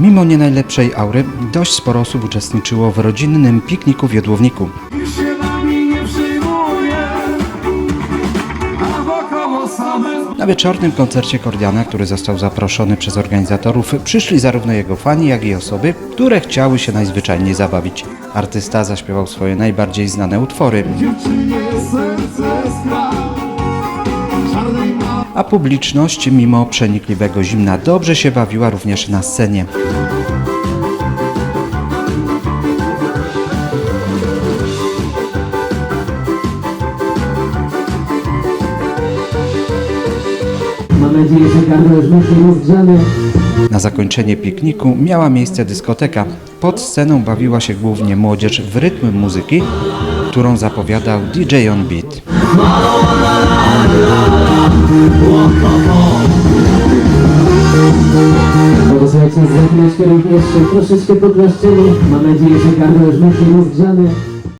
Mimo nie najlepszej aury, dość sporo osób uczestniczyło w rodzinnym pikniku w Jodłowniku. Na wieczornym koncercie Kordiana, który został zaproszony przez organizatorów, przyszli zarówno jego fani, jak i osoby, które chciały się najzwyczajniej zabawić. Artysta zaśpiewał swoje najbardziej znane utwory, a publiczność mimo przenikliwego zimna dobrze się bawiła również na scenie. Mam nadzieję, że gardło już mocno rozgrzane. Na zakończenie pikniku miała miejsce dyskoteka. Pod sceną bawiła się głównie młodzież w rytm muzyki, którą zapowiadał DJ on Beat. Również troszeczkę podlaszczeni. Mam nadzieję, że gardło już mocno rozgrzane.